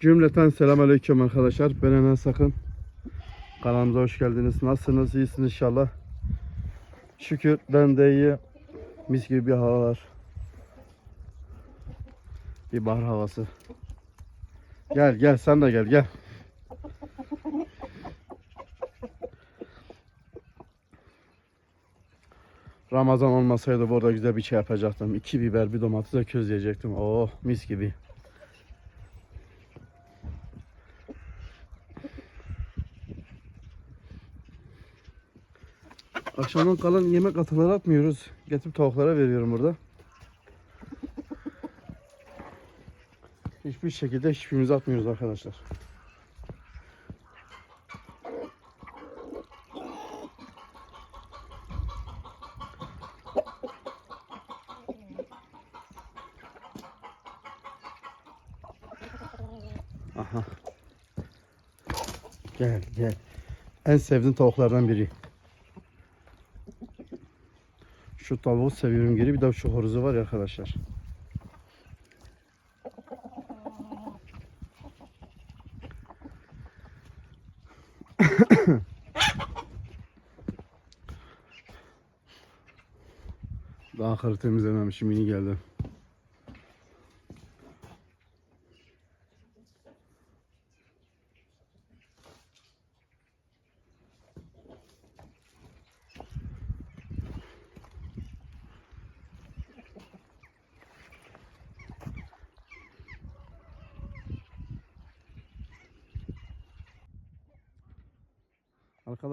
Cümleten selamünaleyküm arkadaşlar. Ben Enes Sakın. Kanalımıza hoş geldiniz. Nasılsınız? İyisiniz inşallah. Şükür ben de iyi. Mis gibi bir hava var. Bir bahar havası. Gel gel sen de gel gel. Ramazan olmasaydı burada güzel bir şey yapacaktım. İki biber, bir domates de közleyecektim. Oh mis gibi. Akşamdan kalan yemek atıları atmıyoruz. Getirip tavuklara veriyorum burada. Hiçbir şekilde hiçbirimizi atmıyoruz arkadaşlar. Aha. Gel gel. En sevdiğim tavuklardan biri. Şu tavuğu seviyorum geri. Bir de şu horozu var ya arkadaşlar. Daha karı temizlememişim. Yeni geldi.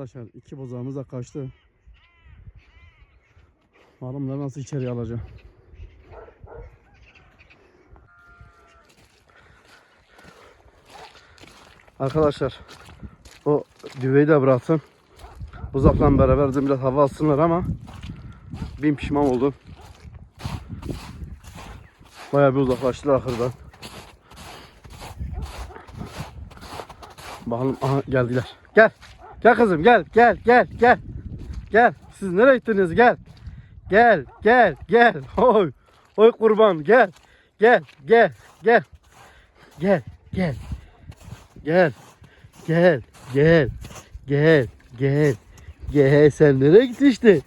Arkadaşlar iki bozağımız da kaçtı. Bakalım bunları nasıl içeriye alacağım. Arkadaşlar o düveyi de bıraktım. Buzakla beraber de biraz hava alsınlar ama bin pişman oldum. Bayağı bir uzaklaştılar ahırdan. Bakalım aha geldiler. Gel. Gel kızım gel gel gel gel. Gel. Siz nereye gittiniz gel. Gel gel gel. Oy. Oy kurban gel. Gel gel gel. Gel gel. Gel. Gel gel. Gel gel. Gel sen nereye gitmiştin?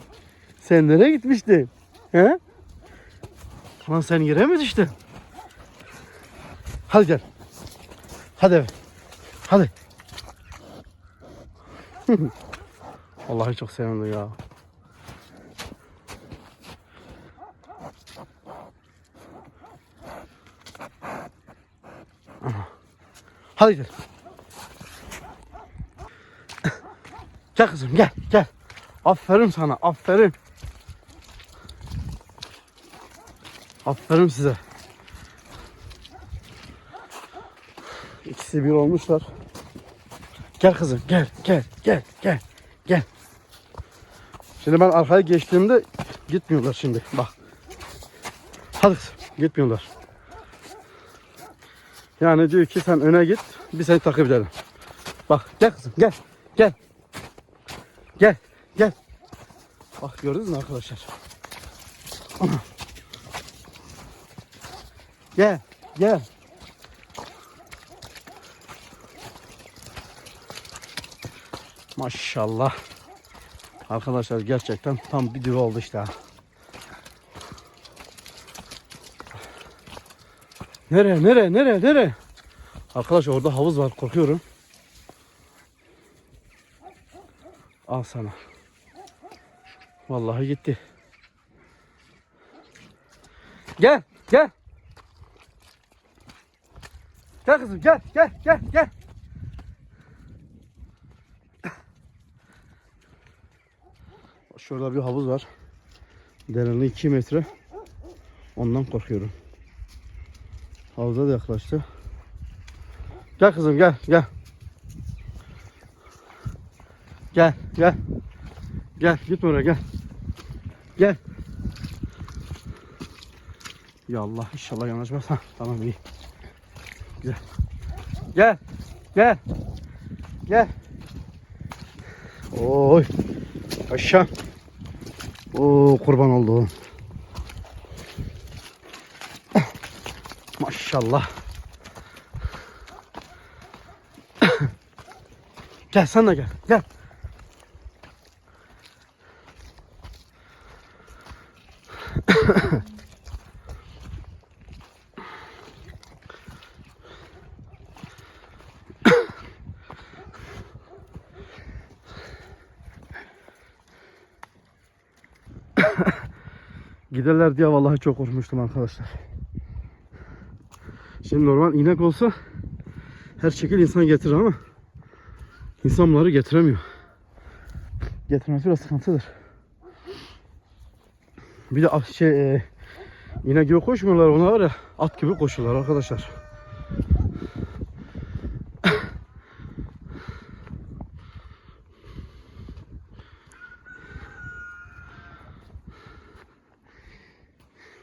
Sen nereye gitmiştin? He? Lan sen yere mi? Hadi gel. Hadi. Hadi. Vallahi çok sevindim ya. Hadi gel. Gel kızım gel gel. Aferin sana aferin. Aferin size. İkisi bir olmuşlar. Gel kızım gel gel gel gel gel. Şimdi ben arkaya geçtiğimde gitmiyorlar şimdi bak. Hadi kızım gitmiyorlar. Yani diyor ki sen öne git bir seni takip edelim. Bak gel kızım gel gel. Gel gel. Bak gördünüz mü arkadaşlar? Gel gel. Maşallah. Arkadaşlar gerçekten tam bir düve oldu işte. ha. Nereye nereye nereye nereye? Arkadaşlar orada havuz var korkuyorum. Al sana. Vallahi gitti. Gel gel. Gel kızım gel gel gel gel. Şurada bir havuz var. Derinliği 2 metre. Ondan korkuyorum. Havuza da yaklaştı. Gel kızım gel gel. Gel gel. Gel gitme oraya gel. Gel. Ya Allah inşallah yanaşmaz. Ha, tamam iyi. Güzel. Gel. Gel. Gel. Oy. Aşağı. Oo kurban oldu. Maşallah. gel sen de gel. Gel. Giderler diye vallahi çok korkmuştum arkadaşlar. Şimdi normal inek olsa her şekil insan getirir ama insan bunları getiremiyor. Getirmesi biraz sıkıntıdır. Bir de at- şey e, inek gibi koşmuyorlar onlar var ya at gibi koşuyorlar arkadaşlar.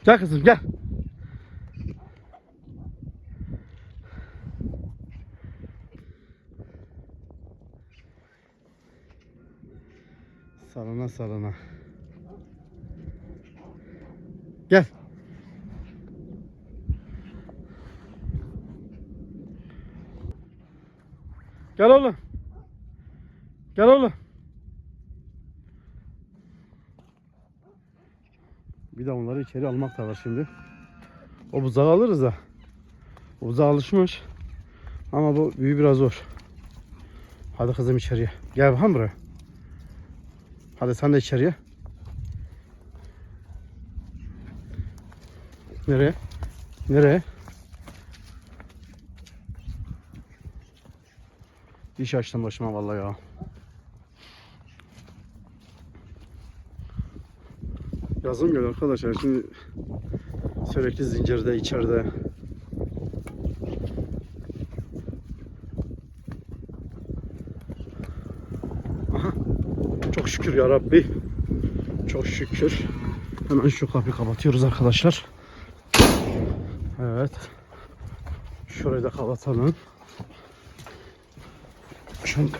Gel kızım gel. Salına salına. Gel. Gel oğlum. Gel oğlum. Bir de onları içeri almak da var şimdi. O buzağı alırız da. O buzağı alışmış. Ama bu büyü biraz zor. Hadi kızım içeriye. Gel bakalım buraya. Hadi sen de içeriye. Nereye? Nereye? İş açtım başıma vallahi ya. Yazım geliyor arkadaşlar. Şimdi sürekli zincirde içeride. Aha. Çok şükür ya Rabbi. Çok şükür. Hemen şu kapıyı kapatıyoruz arkadaşlar. Evet. Şurayı da kapatalım.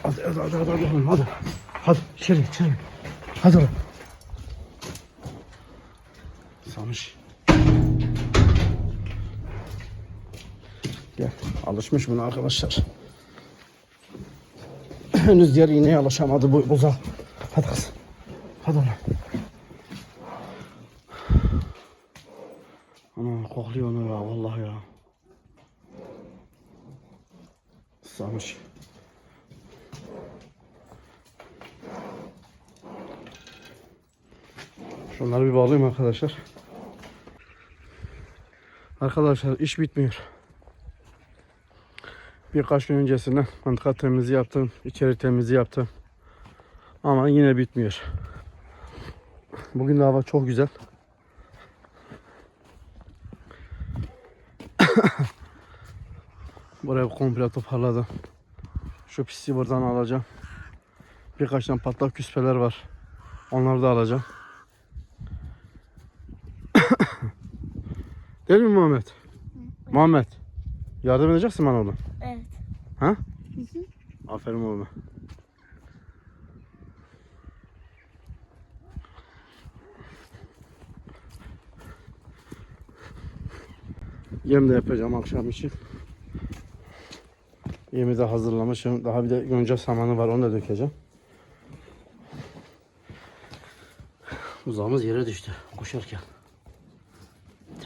Hadi hadi hadi hadi hadi hadi. Hadi içeri içeri. Hadi lan. Samış. Gel. Alışmış buna arkadaşlar. Henüz diğer iğneye alışamadı bu buza. Hadi kız. Hadi oğlum. Ana kokluyor onu ya vallahi ya. Samış. Şunları bir bağlayayım arkadaşlar. Arkadaşlar iş bitmiyor. Birkaç gün öncesinde mantıka temizliği yaptım. içeri temizliği yaptım. Ama yine bitmiyor. Bugün de hava çok güzel. Burayı komple toparladım. Şu pisliği buradan alacağım. Birkaç tane patlak küspeler var. Onları da alacağım. Değil mi Muhammed? Muhammed. Yardım edeceksin bana oğlum. Evet. Ha? Aferin oğlum. Yem de yapacağım akşam için. Yemi de hazırlamışım. Daha bir de yonca samanı var onu da dökeceğim. Uzağımız yere düştü koşarken.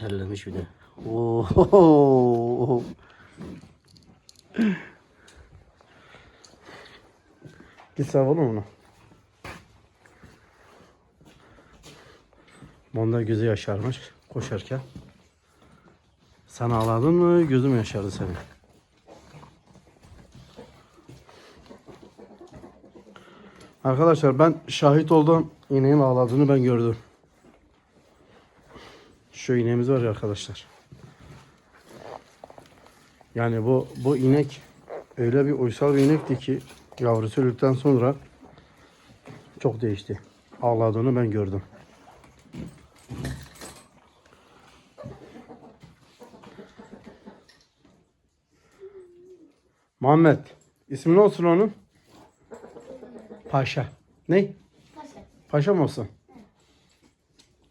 Terlemiş bir de. Oo. Git sen oğlum onu. Monda gözü yaşarmış koşarken. Sen ağladın mı gözüm yaşardı senin. Arkadaşlar ben şahit oldum. İneğin ağladığını ben gördüm. Şu ineğimiz var ya arkadaşlar. Yani bu bu inek öyle bir uysal bir inekti ki yavrusu öldükten sonra çok değişti. Ağladığını ben gördüm. Muhammed. İsmi ne olsun onun? Paşa. Ne? Paşa. Paşa mı olsun?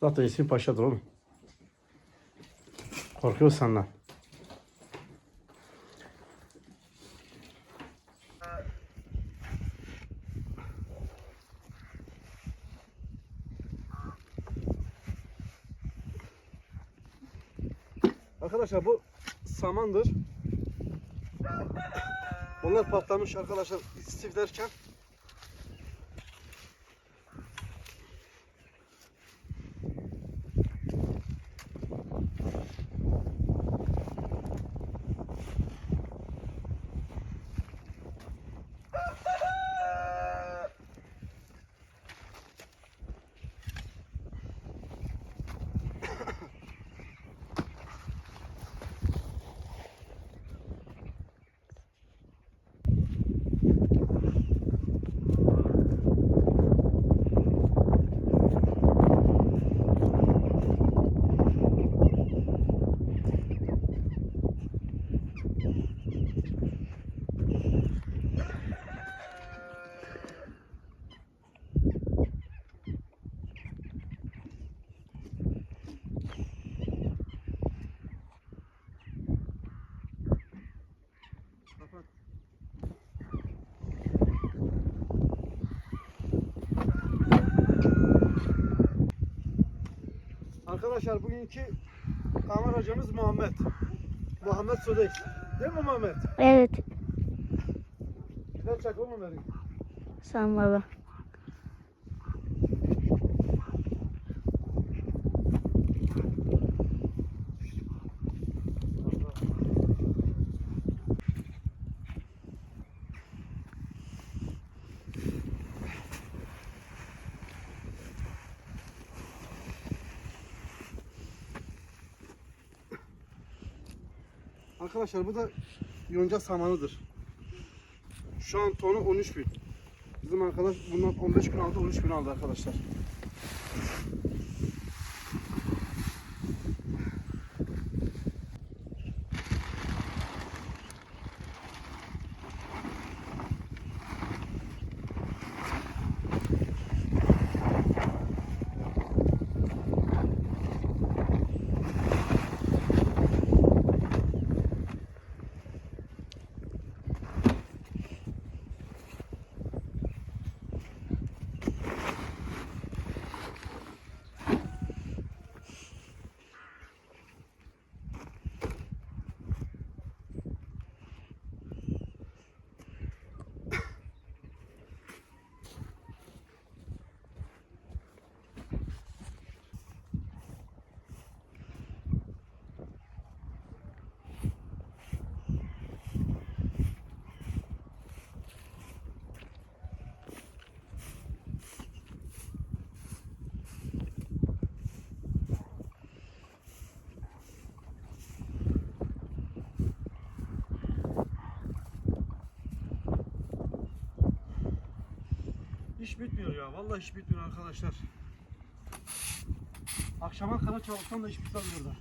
Zaten ismi Paşa'dır oğlum. Korkuyor senden. Arkadaşlar bu samandır. Onlar patlamış arkadaşlar istiflerken Arkadaşlar bugünkü kameracımız Muhammed. Muhammed Sudek. Değil mi Muhammed? Evet. Güzel çakıl mı verin? Ol baba. Arkadaşlar bu da yonca samanıdır. Şu an tonu 13 bin. Bizim arkadaş bundan 15 gün aldı 13 bin aldı arkadaşlar. İş bitmiyor ya. Vallahi iş bitmiyor arkadaşlar. Akşama kadar çalışsam da iş bitmez burada.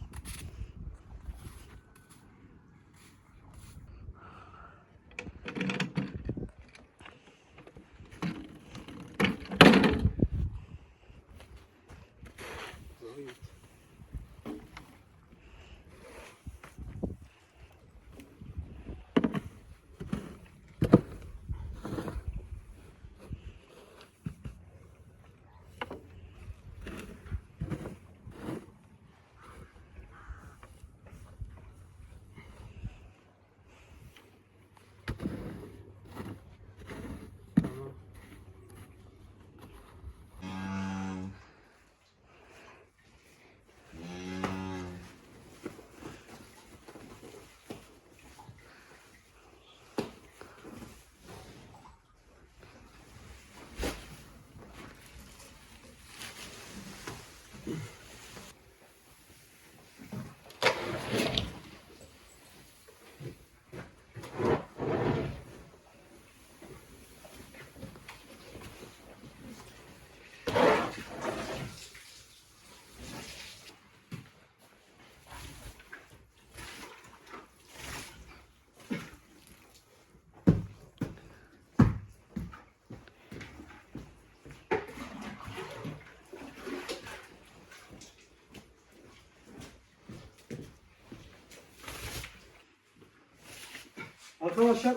Arkadaşlar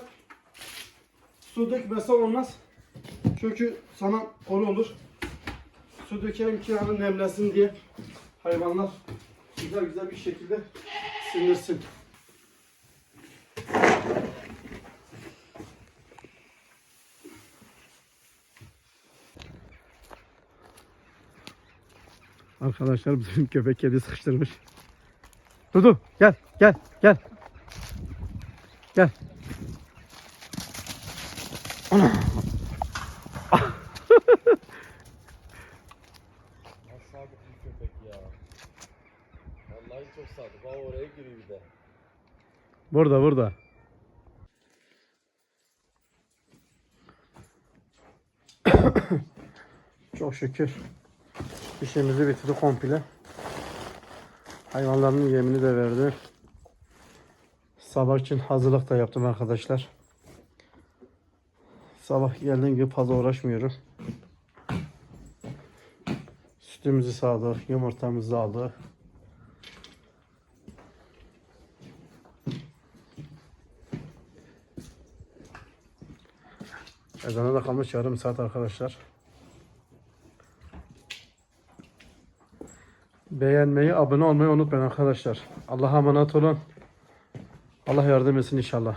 su dökmezsen olmaz. Çünkü sana konu olur. Su dökelim ki yani nemlensin diye hayvanlar güzel güzel bir şekilde Sinirsin. Arkadaşlar bizim köpek kedi sıkıştırmış. Dudu gel gel gel. Gel. Ana. Sadık bir köpek ya. Vallahi çok sadık. Bak oraya giriyor bir de. Burada burada. Çok şükür. İşimizi bitirdi komple. Hayvanların yemini de verdi. Sabah için hazırlık da yaptım arkadaşlar. Sabah geldiğim gibi fazla uğraşmıyorum. Sütümüzü sağdık, yumurtamızı aldık. Ezana da kalmış yarım saat arkadaşlar. Beğenmeyi, abone olmayı unutmayın arkadaşlar. Allah'a emanet olun. Allah yardım etsin inşallah.